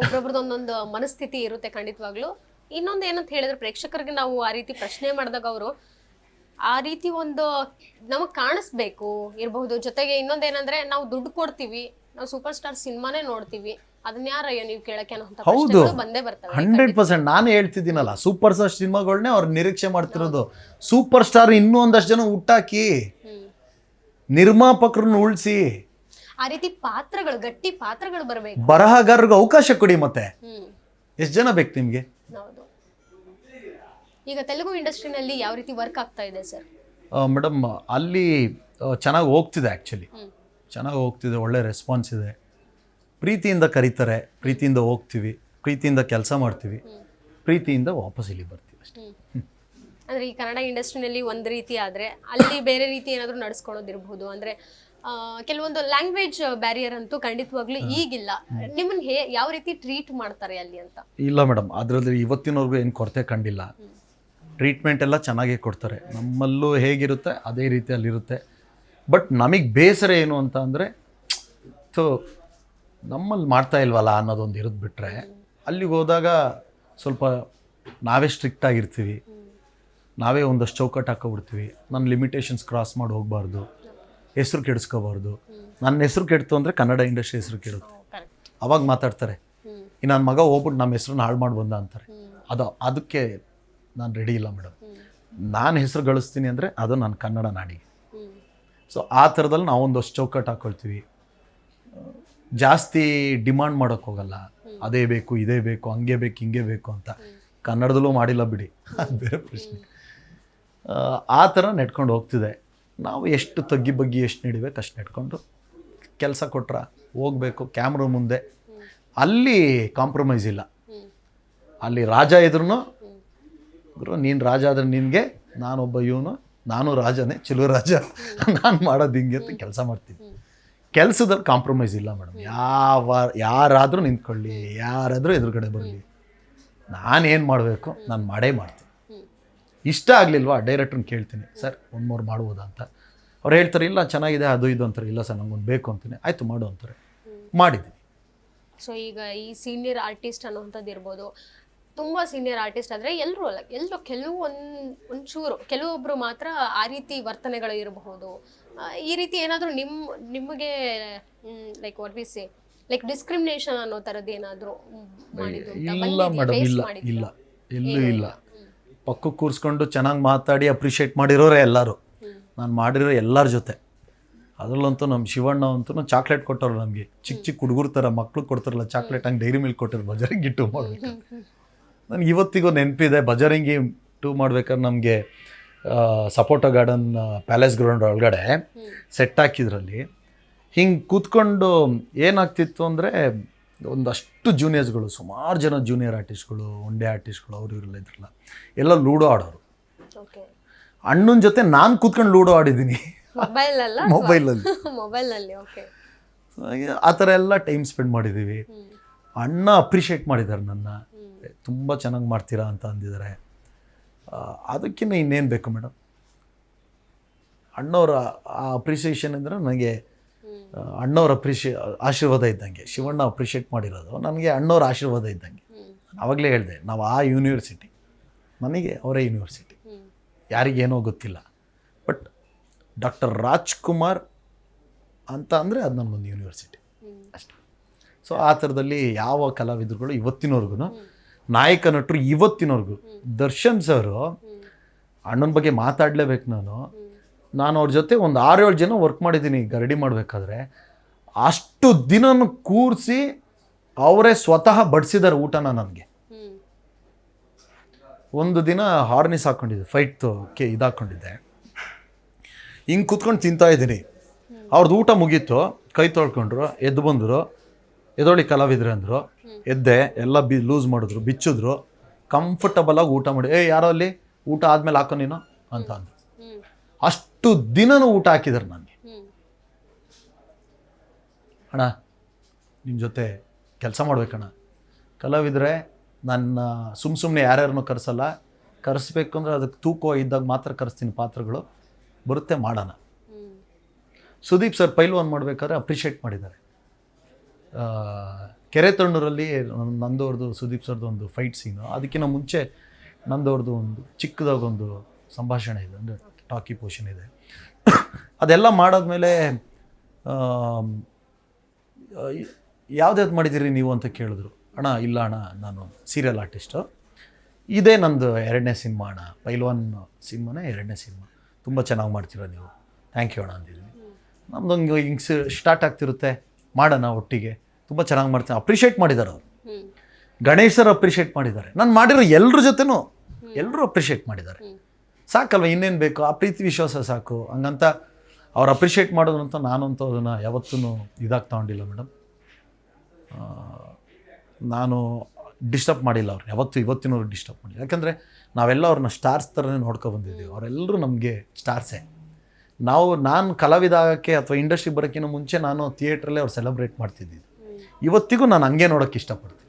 ಒಬ್ರೊಬ್ರದ್ದು ಒಂದೊಂದು ಮನಸ್ಥಿತಿ ಇರುತ್ತೆ ಖಂಡಿತವಾಗ್ಲೂ. ಇನ್ನೊಂದು ಏನಂತ ಹೇಳಿದ್ರೆ ಪ್ರೇಕ್ಷಕರಿಗೆ ನಾವು ಆ ರೀತಿ ಪ್ರಶ್ನೆ ಮಾಡಿದಾಗ ಅವರು ಆ ರೀತಿ ಒಂದು ನಮಗ್ ಕಾಣಿಸ್ಬೇಕು ಇರಬಹುದು. ಜೊತೆಗೆ ಇನ್ನೊಂದೇನಂದ್ರೆ ನಾವು ದುಡ್ಡು ಕೊಡ್ತೀವಿ ನಾವು ಸೂಪರ್ ಸ್ಟಾರ್ ಸಿನಿಮಾನೇ ನೋಡ್ತೀವಿ ಅದನ್ನ ಯಾರಯ್ಯ ನೀವು ಕೇಳಕ್ಕೆ ಅಂತ ಹೌದು. ಬಂದೇ ಬರ್ತವೆ. ಹಂಡ್ರೆಡ್ ಪರ್ಸೆಂಟ್ ನಾನು ಹೇಳ್ತಿದ್ದೀನಲ್ಲ ಸೂಪರ್ ಸ್ಟಾರ್ ಸಿನಿಮಾಗಳನ್ನೇ ಅವ್ರು ನಿರೀಕ್ಷೆ ಮಾಡ್ತಿರೋದು. ಸೂಪರ್ ಸ್ಟಾರ್ ಇನ್ನೂ ಒಂದಷ್ಟು ಜನ ಹುಟ್ಟಾಕಿ ನಿರ್ಮಾಪಕರನ್ನ ಉಳಿಸಿ ಆ ರೀತಿ ಪಾತ್ರಗಳು ಗಟ್ಟಿ ಪಾತ್ರಗಳು ಬರಬೇಕು. ಬರಹಗಾರರಿಗೆ ಅವಕಾಶ ಕೊಡಿ ಮತ್ತೆ. ಹ್ಮ್. ಎಷ್ಟು ಜನ ಬೇಕು ನಿಮಗೆ? ಹೌದು. ಈಗ ತೆಲುಗು ಇಂಡಸ್ಟ್ರಿನಲ್ಲಿ ಯಾವ ರೀತಿ ವರ್ಕ್ ಆಗ್ತಾ ಇದೆ ಸರ್ ಮೇಡಮ್ ಅಲ್ಲಿ ಚೆನ್ನಾಗಿ ಹೋಗ್ತಿದೆ ಆ್ಯಕ್ಚುಲಿ ಚೆನ್ನಾಗಿ ಹೋಗ್ತಿದೆ ಒಳ್ಳೆ ರೆಸ್ಪಾನ್ಸ್ ಇದೆ. ಪ್ರೀತಿಯಿಂದ ಕರೀತಾರೆ ಪ್ರೀತಿಯಿಂದ ಹೋಗ್ತೀವಿ ಪ್ರೀತಿಯಿಂದ ಕೆಲಸ ಮಾಡ್ತೀವಿ ಪ್ರೀತಿಯಿಂದ ವಾಪಸ್ ಇಲ್ಲಿ ಬರ್ತೀವಿ ಅಷ್ಟೇ. ಅಂದ್ರೆ ಈ ಕನ್ನಡ ಇಂಡಸ್ಟ್ರಿನಲ್ಲಿ ಒಂದು ರೀತಿ ಆದ್ರೆ ಅಲ್ಲಿ ಬೇರೆ ರೀತಿ ಏನಾದರೂ ನಡ್ಸ್ಕೊಳ್ಳೋದಿರ್ಬೋದು. ಅಂದ್ರೆ ಕೆಲವೊಂದು ಲ್ಯಾಂಗ್ವೇಜ್ ಬ್ಯಾರಿಯರ್ ಅಂತೂ ಖಂಡಿತವಾಗ್ಲೂ ಈಗಿಲ್ಲ. ನಿಮ್ಮನ್ನ ಹೇ ಯಾವ ರೀತಿ ಟ್ರೀಟ್ ಮಾಡ್ತಾರೆ ಅಲ್ಲಿ ಅಂತ? ಇಲ್ಲ ಮೇಡಮ್ ಅದರಲ್ಲಿ ಇವತ್ತಿನವರೆಗೂ ಏನು ಕೊರತೆ ಕಂಡಿಲ್ಲ. ಟ್ರೀಟ್ಮೆಂಟ್ ಎಲ್ಲ ಚೆನ್ನಾಗೇ ಕೊಡ್ತಾರೆ. ನಮ್ಮಲ್ಲೂ ಹೇಗಿರುತ್ತೆ ಅದೇ ರೀತಿಯಲ್ಲಿರುತ್ತೆ. ಬಟ್ ನಮಗೆ ಬೇಸರ ಏನು ಅಂತ ಅಂದರೆ ಸೊ ನಮ್ಮಲ್ಲಿ ಮಾಡ್ತಾ ಇಲ್ವಲ್ಲ ಅನ್ನೋದೊಂದು ಇರೋದು ಬಿಟ್ಟರೆ ಅಲ್ಲಿಗೆ ಹೋದಾಗ ಸ್ವಲ್ಪ ನಾವೇ ಸ್ಟ್ರಿಕ್ಟ್ ಆಗಿರ್ತೀವಿ. ನಾವೇ ಒಂದಷ್ಟು ಚೌಕಟ್ಟು ಹಾಕೋಬಿಡ್ತೀವಿ. ನನ್ನ ಲಿಮಿಟೇಷನ್ಸ್ ಕ್ರಾಸ್ ಮಾಡಿ ಹೋಗಬಾರ್ದು. ಹೆಸರು ಕೆಡಿಸ್ಕೋಬಾರ್ದು. ನನ್ನ ಹೆಸರು ಕೆಡ್ತು ಅಂದರೆ ಕನ್ನಡ ಇಂಡಸ್ಟ್ರಿ ಹೆಸರು ಕೆಡುತ್ತೆ. ಅವಾಗ ಮಾತಾಡ್ತಾರೆ ಇನ್ನು ಈ ನನ್ನ ಮಗ ಹೋಗ್ಬಿಟ್ಟು ನಮ್ಮ ಹೆಸ್ರನ್ನ ಹಾಳು ಮಾಡಿ ಬಂದ ಅಂತಾರೆ. ಅದು ಅದಕ್ಕೆ ನಾನು ರೆಡಿ ಇಲ್ಲ ಮೇಡಮ್ ನಾನು ಹೆಸರು ಗಳಿಸ್ತೀನಿ ಅಂದರೆ ಅದು ನನ್ನ ಕನ್ನಡ ನಾಡಿಗೆ. ಸೊ ಆ ಥರದಲ್ಲಿ ನಾವೊಂದಷ್ಟು ಚೌಕಟ್ಟು ಹಾಕ್ಕೊಳ್ತೀವಿ ಜಾಸ್ತಿ ಡಿಮಾಂಡ್ ಮಾಡೋಕ್ಕೆ ಹೋಗಲ್ಲ. ಅದೇ ಬೇಕು ಇದೇ ಬೇಕು ಹಂಗೆ ಬೇಕು ಹಿಂಗೆ ಬೇಕು ಅಂತ. ಕನ್ನಡದಲ್ಲೂ ಮಾಡಿಲ್ಲ ಬಿಡಿ. ಅದು ಬೇರೆ ಪ್ರಶ್ನೆ. ಆ ಥರ ನೆಟ್ಕೊಂಡು ಹೋಗ್ತಿದೆ. ನಾವು ಎಷ್ಟು ತಗ್ಗಿ ಬಗ್ಗಿ ಎಷ್ಟು ನಡಿಬೇಕು ಅಷ್ಟು ನಡ್ಕೊಂಡು ಕೆಲಸ ಕೊಟ್ರ ಹೋಗಬೇಕು ಕ್ಯಾಮ್ರ ಮುಂದೆ. ಅಲ್ಲಿ ಕಾಂಪ್ರಮೈಸ್ ಇಲ್ಲ. ಅಲ್ಲಿ ರಾಜ ಇದ್ರೂ ಗುರು ನೀನು ರಾಜ ಆದ್ರೆ ನಿನಗೆ, ನಾನೊಬ್ಬ ಇವನು, ನಾನು ರಾಜನೇ, ಚಿಲು ರಾಜ, ನಾನು ಮಾಡೋದು ಹಿಂಗೆ ಅಂತ ಕೆಲಸ ಮಾಡ್ತೀನಿ ಕೆಲಸದಲ್ಲಿ ಕಾಂಪ್ರಮೈಸ್ ಇಲ್ಲ ಮೇಡಮ್. ಯಾವ, ಯಾರಾದರೂ ನಿಂತ್ಕೊಳ್ಳಿ, ಯಾರಾದರೂ ಎದುರುಗಡೆ ಬರಲಿ. ನಾನೇನು ಮಾಡಬೇಕು, ನಾನು ಮಾಡೇ ಮಾಡ್ತೀನಿ. ಇಷ್ಟ ಆಗಲಿಲ್ವಾ? ಡೈರೆಕ್ಟ್ರನ್ನ ಕೇಳ್ತೀನಿ, ಸರ್, ಒಂದು ಮೂರು ಮಾಡ್ಬೋದಾ? ಅಂತ. ಅವ್ರು ಹೇಳ್ತಾರೆ ಇಲ್ಲ ಚೆನ್ನಾಗಿದೆ ಅದು ಇದು ಅಂತಾರೆ. ಇಲ್ಲ ಸರ್ ನಂಗೊಂದು ಬೇಕು ಅಂತೀನಿ. ಆಯಿತು ಮಾಡು ಅಂತಾರೆ. ಮಾಡಿದ್ದೀನಿ ಸೊ ಈಗ ಈ ಸೀನಿಯರ್ ಆರ್ಟಿಸ್ಟ್ ಅನ್ನುವಂಥದ್ದು ಇರ್ಬೋದು. ತುಂಬಾ ಸೀನಿಯರ್ ಆರ್ಟಿಸ್ಟ್ ಆದರೆ ಎಲ್ಲರೂ ಅಲ್ಲ ಎಲ್ಲರೂ ಕೆಲವು ಒಂಚೂರು ಕೆಲವೊಬ್ಬರು ಮಾತ್ರ ಆ ರೀತಿ ವರ್ತನೆಗಳು ಇರಬಹುದು. ಈ ರೀತಿ ಏನಾದರೂ ನಿಮ್ಮ ನಿಮಗೆ like what we say like discrimination ಅನ್ನೋ ಥರದ್ದು ಏನಾದರೂ? ಇಲ್ಲ? ಮೇಡಮ್ ಇಲ್ಲ? ಇಲ್ಲ. ಎಲ್ಲೂ ಇಲ್ಲ. ಪಕ್ಕಕ್ಕೆ ಕೂರಿಸ್ಕೊಂಡು ಚೆನ್ನಾಗಿ ಮಾತಾಡಿ ಅಪ್ರಿಷಿಯೇಟ್ ಮಾಡಿರೋರೇ ಎಲ್ಲರೂ. ನಾನು ಮಾಡಿರೋ ಎಲ್ಲರ ಜೊತೆ. ಅದರಲ್ಲಂತೂ ನಮ್ಮ ಶಿವಣ್ಣ ಅಂತೂ ಚಾಕ್ಲೇಟ್ ಕೊಟ್ಟವ್ರು ನಮಗೆ. ಚಿಕ್ಕ ಚಿಕ್ಕ ಹುಡುಗರ ಥರ ಮಕ್ಳು ಕೊಡ್ತಾರಲ್ಲ ಚಾಕ್ಲೇಟ್ ಹಂಗೆ ಡೈರಿ ಮಿಲ್ಕ್ ಕೊಟ್ಟಿರೋ ಬಜಾರಿಂಗ್ ಟೂ ಮಾಡಬೇಕು. ನನಗೆ ಇವತ್ತಿಗೂ ನೆನಪಿದೆ, ಬಜಾರಿಂಗಿ ಟೂ ಮಾಡ್ಬೇಕಾದ್ರೆ ನಮಗೆ ಸಪೋಟೋ ಗಾರ್ಡನ್ ಪ್ಯಾಲೇಸ್ ಗ್ರೌಂಡ್ ಒಳಗಡೆ ಸೆಟ್ ಹಾಕಿದ್ರಲ್ಲಿ. ಹಿಂಗೆ ಕೂತ್ಕೊಂಡು ಏನಾಗ್ತಿತ್ತು ಅಂದರೆ ಒಂದಷ್ಟು ಜೂನಿಯರ್ಸ್ಗಳು ಸುಮಾರು ಜನ ಜೂನಿಯರ್ ಆರ್ಟಿಸ್ಟ್ಗಳು ಒನ್ ಡೇ ಆರ್ಟಿಸ್ಟ್ಗಳು ಅವರು ಇವರೆಲ್ಲ ಇದ್ರಲ್ಲ ಎಲ್ಲ ಲೂಡೋ ಆಡೋರು. ಅಣ್ಣನ ಜೊತೆ ನಾನು ಕೂತ್ಕೊಂಡು ಲೂಡೋ ಆಡಿದ್ದೀನಿ. ಮೊಬೈಲಲ್ಲಿ ಓಕೆ ಆ ಥರ ಎಲ್ಲ ಟೈಮ್ ಸ್ಪೆಂಡ್ ಮಾಡಿದ್ದೀವಿ. ಅಣ್ಣ ಅಪ್ರಿಷಿಯೇಟ್ ಮಾಡಿದ್ದಾರೆ ನನ್ನ. ತುಂಬ ಚೆನ್ನಾಗಿ ಮಾಡ್ತೀರಾ ಅಂತ ಅಂದಿದ್ದಾರೆ ಅದಕ್ಕಿಂತ ಇನ್ನೇನು ಬೇಕು ಮೇಡಮ್? ಅಣ್ಣವರ ಆ ಅಪ್ರಿಸಿಯೇಷನ್ ಅಂದರೆ ನನಗೆ ಅಣ್ಣವ್ರ ಅಪ್ರಿಷಿಯೇ ಆಶೀರ್ವಾದ ಇದ್ದಂಗೆ. ಶಿವಣ್ಣ ಅಪ್ರಿಷಿಯೇಟ್ ಮಾಡಿರೋದು. ನನಗೆ ಅಣ್ಣವ್ರ ಆಶೀರ್ವಾದ ಇದ್ದಂಗೆ. ಆವಾಗಲೇ ಹೇಳಿದೆ ನಾವು ಆ ಯೂನಿವರ್ಸಿಟಿ ನನಗೆ ಅವರೇ ಯೂನಿವರ್ಸಿಟಿ ಯಾರಿಗೇನೋ ಗೊತ್ತಿಲ್ಲ. ಬಟ್ ಡಾಕ್ಟರ್ ರಾಜ್ಕುಮಾರ್ ಅಂತ ಅಂದರೆ ಅದು ನನಗೊಂದು ಯೂನಿವರ್ಸಿಟಿ ಅಷ್ಟೆ. ಸೊ ಆ ಥರದಲ್ಲಿ ಯಾವ ಕಲಾವಿದರುಗಳು ಇವತ್ತಿನವರೆಗೂ ನಾಯಕ ನಟರು ಇವತ್ತಿನವರೆಗೂ ದರ್ಶನ್ ಸರು ಅಣ್ಣನ ಬಗ್ಗೆ ಮಾತಾಡಲೇಬೇಕು ನಾನು. ನಾನು ಅವ್ರ ಜೊತೆ ಒಂದು ಆರೇಳು ಜನ ವರ್ಕ್ ಮಾಡಿದ್ದೀನಿ ಗರಡಿ ಮಾಡಬೇಕಾದ್ರೆ. ಅಷ್ಟು ದಿನನೂ ಕೂರಿಸಿ ಅವರೇ ಸ್ವತಃ ಬಡಿಸಿದ್ದಾರೆ ಊಟನ ನನಗೆ. ಒಂದು ದಿನ ಹಾರ್ನಿಸ್ ಹಾಕ್ಕೊಂಡಿದ್ದೆ ಫೈಟ್ ಕೆ ಇದಾಕೊಂಡಿದ್ದೆ ಹಿಂಗೆ ಕೂತ್ಕೊಂಡು ತಿಂತಾ ಇದ್ದೀನಿ. ಅವ್ರದ್ದು ಊಟ ಮುಗೀತು ಕೈ ತೊಳ್ಕೊಂಡ್ರು ಎದ್ದು ಬಂದರು ಎದೊಳಿ ಕಲಾವಿದ್ರೆ ಅಂದರು ಎದ್ದೆ ಎಲ್ಲ ಬಿ ಲೂಸ್ ಮಾಡಿದ್ರು ಬಿಚ್ಚಿದ್ರು ಕಂಫರ್ಟಬಲಾಗಿ ಊಟ ಮಾಡಿ ಏ ಯಾರೋ ಅಲ್ಲಿ? ಊಟ ಆದಮೇಲೆ ಹಾಕೋ ನೀನು? ಅಂತ ಅಂದರು. ಅಷ್ಟು ದಿನನೂ ಊಟ ಹಾಕಿದ್ದಾರೆ ನನಗೆ. ಅಣ್ಣ ನಿಮ್ಮ ಜೊತೆ ಕೆಲಸ ಮಾಡ್ಬೇಕಣ್ಣ. ಕಲಾವಿದರೆ ನನ್ನ ಸುಮ್ಮ ಸುಮ್ಮನೆ ಯಾರ್ಯಾರನ್ನೂ ಕರೆಸಲ್ಲ. ಕರೆಸ್ಬೇಕು ಅಂದರೆ ಅದಕ್ಕೆ ತೂಕ ಇದ್ದಾಗ ಮಾತ್ರ ಕರೆಸ್ತೀನಿ ಪಾತ್ರಗಳು. ಬರುತ್ತೆ ಮಾಡೋಣ. ಸುದೀಪ್ ಸರ್ ಪೈಲ್ವಾನ್ ಮಾಡಬೇಕಾದ್ರೆ ಅಪ್ರಿಷಿಯೇಟ್ ಮಾಡಿದ್ದಾರೆ. ಕೆರೆ ತಣ್ಣೂರಲ್ಲಿ ನಂದವ್ರದ್ದು ಸುದೀಪ್ ಸರ್ದು ಒಂದು ಫೈಟ್ ಸೀನು. ಅದಕ್ಕಿಂತ ಮುಂಚೆ ನಂದವ್ರದ್ದು ಒಂದು ಚಿಕ್ಕದಾಗ ಒಂದು ಸಂಭಾಷಣೆ ಇದೆ ಅಂದರೆ ಟಾಕಿ ಪೋಷನ್ ಇದೆ. ಅದೆಲ್ಲ ಮಾಡಾದ್ಮೇಲೆ ಯಾವ್ದು ಮಾಡಿದ್ದೀರಿ ನೀವು ಅಂತ ಕೇಳಿದ್ರು. ಅಣ್ಣ, ಇಲ್ಲ ಅಣ್ಣ, ನಾನು ಸೀರಿಯಲ್ ಆರ್ಟಿಸ್ಟು ಇದೇ ನಂದು ಎರಡನೇ ಸಿನಿಮಾ ಅಣ್ಣ. ಪೈಲ್ವಾನ್ ಸಿನಿಮಾನೇ ಎರಡನೇ ಸಿನಿಮಾ. ತುಂಬ ಚೆನ್ನಾಗಿ ಮಾಡ್ತೀರ ನೀವು. ಥ್ಯಾಂಕ್ ಯು ಅಣ್ಣ ಅಂದಿದ್ದೀನಿ ನಮ್ದು ಹಂಗೆ ಸ್ಟಾರ್ಟ್ ಆಗ್ತಿರುತ್ತೆ. ಮಾಡೋಣ ಒಟ್ಟಿಗೆ. ತುಂಬ ಚೆನ್ನಾಗಿ ಮಾಡ್ತೀನಿ. ಅಪ್ರಿಷಿಯೇಟ್ ಮಾಡಿದ್ದಾರೆ ಅವರು. ಗಣೇಶರು ಗಣೇಶ್ ಅಪ್ರಿಷಿಯೇಟ್ ಮಾಡಿದ್ದಾರೆ ನಾನು ಮಾಡಿರೋ ಎಲ್ಲರ ಜೊತೆನೂ ಎಲ್ಲರೂ ಅಪ್ರಿಷಿಯೇಟ್ ಮಾಡಿದ್ದಾರೆ ಸಾಕಲ್ವ, ಇನ್ನೇನು ಬೇಕು? ಆ ಪ್ರೀತಿ ವಿಶ್ವಾಸ ಸಾಕು. ಹಂಗಂತ ಅವ್ರು ಅಪ್ರಿಷಿಯೇಟ್ ಮಾಡೋದು ಅಂತ ನಾನಂತೂ ಅದನ್ನು ಯಾವತ್ತೂ ಇದಾಗಿ ತಗೊಂಡಿಲ್ಲ ಮೇಡಮ್ ನಾನು ಡಿಸ್ಟರ್ಬ್ ಮಾಡಿಲ್ಲ ಅವ್ರನ್ನ ಯಾವತ್ತು ಇವತ್ತಿನವ್ರು ಡಿಸ್ಟರ್ಬ್ ಮಾಡಿಲ್ಲ. ಯಾಕಂದರೆ ನಾವೆಲ್ಲ ಅವ್ರನ್ನ ಸ್ಟಾರ್ಸ್ ಥರನೇ ನೋಡ್ಕೊ ಬಂದಿದ್ದೀವಿ. ಅವರೆಲ್ಲರೂ ನಮಗೆ ಸ್ಟಾರ್ಸೇ ನಾವು ನಾನು ಕಲಾವಿದ ಆಗೋಕ್ಕೆ ಅಥವಾ ಇಂಡಸ್ಟ್ರಿಗೆ ಬರೋಕ್ಕಿಂತ ಮುಂಚೆ ನಾನು ಥಿಯೇಟ್ರಲ್ಲೇ ಅವ್ರು ಸೆಲೆಬ್ರೇಟ್ ಮಾಡ್ತಿದ್ದಿದ್ದು. ಇವತ್ತಿಗೂ ನಾನು ಹಂಗೆ ನೋಡೋಕ್ಕೆ ಇಷ್ಟಪಡ್ತೀನಿ.